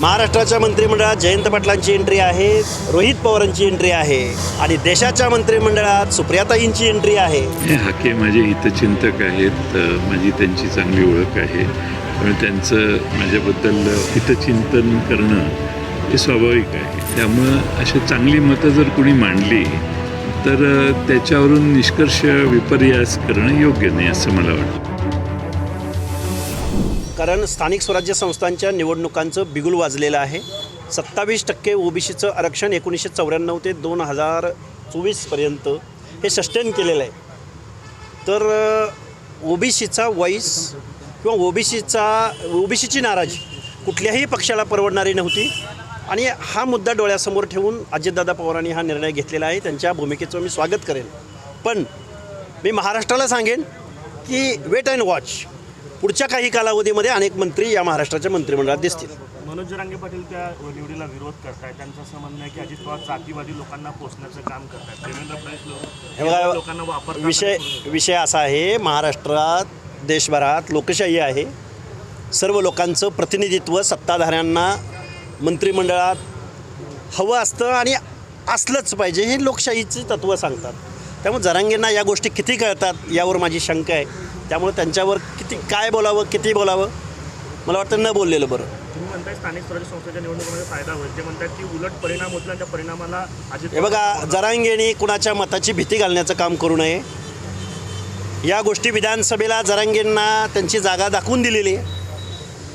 महाराष्ट्राच्या मंत्रिमंडळात जयंत पाटलांची एंट्री आहे रोहित पवारांची एंट्री आहे आणि देशाच्या मंत्रिमंडळात सुप्रियाताईंची एंट्री आहे. हे हाके माझे हितचिंतक आहेत माझी त्यांची चांगली ओळख आहे. पण त्यांचं माझ्याबद्दल हितचिंतन करणं हे स्वाभाविक आहे. त्यामुळं अशी चांगली मतं जर कुणी मांडली तर त्याच्यावरून निष्कर्ष विपर्यास करणं योग्य नाही असं मला वाटतं. कारण स्थानिक स्वराज्य संस्थांच्या निवडणुकांचं बिगुल वाजलेलं आहे. सत्तावीस टक्के ओबीसीचं आरक्षण एकोणीसशे चौऱ्याण्णव ते दोन हजार चोवीसपर्यंत हे सस्टेन केलेलं आहे. तर ओबीसीचा वॉईस किंवा ओबीसीचा ओबीसीची नाराजी कुठल्याही पक्षाला परवडणारी नव्हती. आणि हा मुद्दा डोळ्यासमोर ठेवून अजितदादा पवारांनी हा निर्णय घेतलेला आहे. त्यांच्या भूमिकेचं मी स्वागत करेन. पण मी महाराष्ट्राला सांगेन की वेट अँड वॉच पुढच्या काही कालावधीमध्ये अनेक मंत्री या महाराष्ट्राच्या मंत्रिमंडळात दिसतील. मनोज जरांगे पाटील त्या निवडीला विरोध करतायत. त्यांचं असं म्हणणं आहे की अजित पवार जातीवादी लोकांना पोचण्याचं काम करतायत. देवेंद्र फडणवीस हे लोकांना वापरतात विषय विषय असा आहे महाराष्ट्रात देशभरात लोकशाही आहे. सर्व लोकांचं प्रतिनिधित्व सत्ताधाऱ्यांना मंत्रिमंडळात हवं असतं आणि असलंच पाहिजे हे लोकशाहीची तत्त्व सांगतात. त्यामुळे जरांगेंना या गोष्टी किती कळतात यावर माझी शंका आहे. त्यामुळे त्यांच्यावर किती काय बोलावं किती बोलावं? मला वाटतं न बोललेलं बरं. तुम्ही म्हणताय स्थानिक स्वराज्य संस्थेच्या निवडणुकीमध्ये फायदा होईल. ते म्हणतात की उलट परिणाम होतील आणि त्या परिणामाला अजित हे बघा जरांगेने कुणाच्या मताची भीती घालण्याचं काम करू नये. या गोष्टी विधानसभेला जरांगेंना त्यांची जागा दाखवून दिलेली आहे.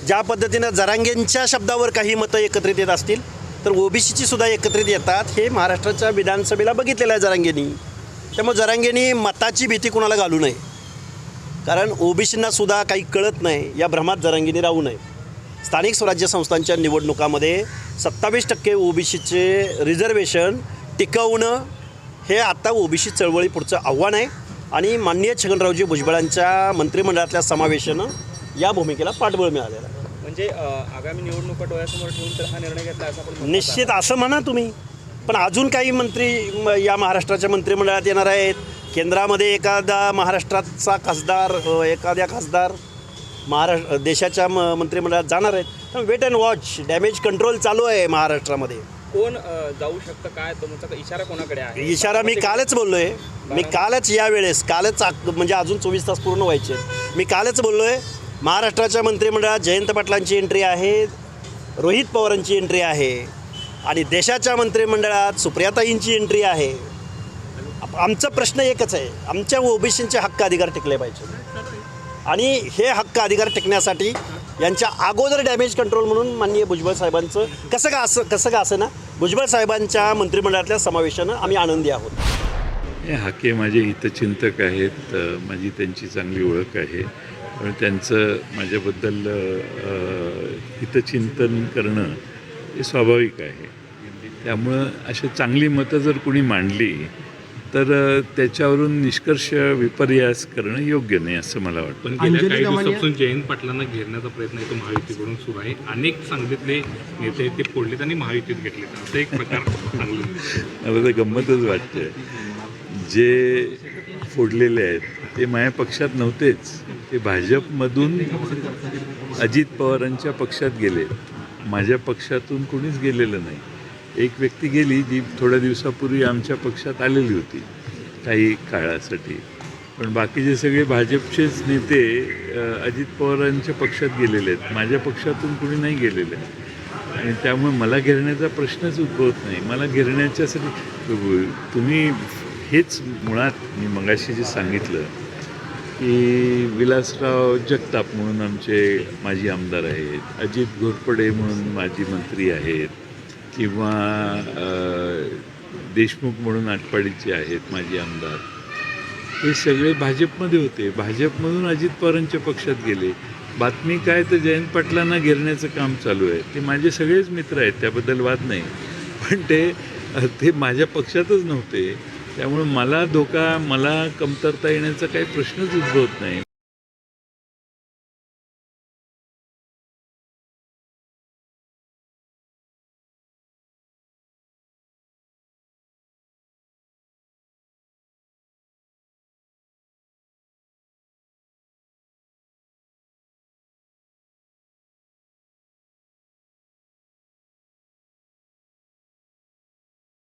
ज्या पद्धतीनं जरांगेंच्या शब्दावर काही मतं एकत्रित येत असतील तर ओबीसीची सुद्धा एकत्रित येतात हे महाराष्ट्राच्या विधानसभेला बघितलेलं आहे जरांगेनी. त्यामुळे जरांगेनी मताची भीती कुणाला घालू नये. कारण ओबीसींना सुद्धा काही कळत नाही या भ्रमात जरांगीने राहू नये. स्थानिक स्वराज्य संस्थांच्या निवडणुकामध्ये सत्तावीस टक्के ओबीसीचे रिझर्वेशन टिकवणं हे आता ओबीसी चळवळी पुढचं आव्हान आहे. आणि माननीय छगनरावजी भुजबळांच्या मंत्रिमंडळातल्या समावेशानं या भूमिकेला पाठबळ मिळालेलं आहे. म्हणजे आगामी निवडणुका डोळ्यासमोर ठेवून तर हा निर्णय घेतला असं निश्चित असं म्हणा तुम्ही. पण अजून काही मंत्री म- या महाराष्ट्राच्या मंत्रिमंडळात येणार आहेत. केंद्रामध्ये एखादा महाराष्ट्राचा खासदार एखाद्या खासदार महाराष्ट्र देशाच्या म मंत्रिमंडळात जाणार आहेत. Wait and watch damage control चालू आहे महाराष्ट्रामध्ये. कोण जाऊ शकतं? काय? तुमचा इशारा कोणाकडे आहे? इशारा मी कालच बोललो आहे मी कालच यावेळेस कालच म्हणजे अजून चोवीस तास पूर्ण व्हायचे. मी कालच बोललो आहे महाराष्ट्राच्या मंत्रिमंडळात जयंत पाटलांची एंट्री आहे रोहित पवारांची एंट्री आहे आणि देशाच्या मंत्रिमंडळात सुप्रियाताईंची एंट्री आहे. आमचा प्रश्न एकच आहे. आमच्या ओबीसींचे हक्क अधिकार टिकले पाहिजे. आणि हे हक्क अधिकार टिकण्यासाठी यांच्या अगोदर डॅमेज कंट्रोल म्हणून माननीय भुजबळ साहेबांचं कसं का असं कसं का असं ना भुजबळ साहेबांच्या मंत्रिमंडळातल्या समावेशानं आम्ही आनंदी आहोत. हे हाके माझे हितचिंतक आहेत माझी त्यांची चांगली ओळख आहे. पण त्यांचं माझ्याबद्दल हितचिंतन करणं हे स्वाभाविक आहे. त्यामुळं अशी चांगली मतं जर कुणी मांडली तर त्याच्यावरून निष्कर्ष विपर्यास करणं योग्य नाही असं मला वाटतं. पण गेल्या काही दिवसापासून जयंत पाटलांना घेरण्याचा प्रयत्न इथं महायुतीकडून सुरू आहे. अनेक सांगलीतले नेते ते फोडलेत आणि महायुतीत घेतलेत. असा एक प्रकार मला तर गंमतच वाटते जे फोडलेले आहेत ते माझ्या पक्षात नव्हतेच. ते भाजपमधून अजित पवारांच्या पक्षात गेले. माझ्या पक्षातून कोणीच गेलेलं नाही. एक व्यक्ती गेली जी थोड्या दिवसापूर्वी आमच्या पक्षात आलेली होती काही काळासाठी. पण बाकीचे सगळे भाजपचेच नेते अजित पवारांच्या पक्षात गेलेले आहेत. माझ्या पक्षातून कुणी नाही गेलेलं आहे. आणि त्यामुळे मला घेरण्याचा प्रश्नच उद्भवत नाही. मला घेरण्याच्यासाठी तुम्ही हेच मुळात मी मगाशी जे सांगितलं की विलासराव जगताप म्हणून आमचे माजी आमदार आहेत अजित घोरपडे म्हणून माजी मंत्री आहेत किंवा देशमुख म्हणून आटपाडीचे आहेत माजी आमदार. हे सगळे भाजपमध्ये होते. भाजपमधून अजित पवारांच्या पक्षात गेले. बातमी काय तर जयंत पाटलांना घेरण्याचं काम चालू आहे. ते माझे सगळेच मित्र आहेत त्याबद्दल वाद नाही. पण ते ते माझ्या पक्षातच नव्हते. त्यामुळे मला धोका मला कमतरता येण्याचा काही प्रश्नच उद्भवत नाही.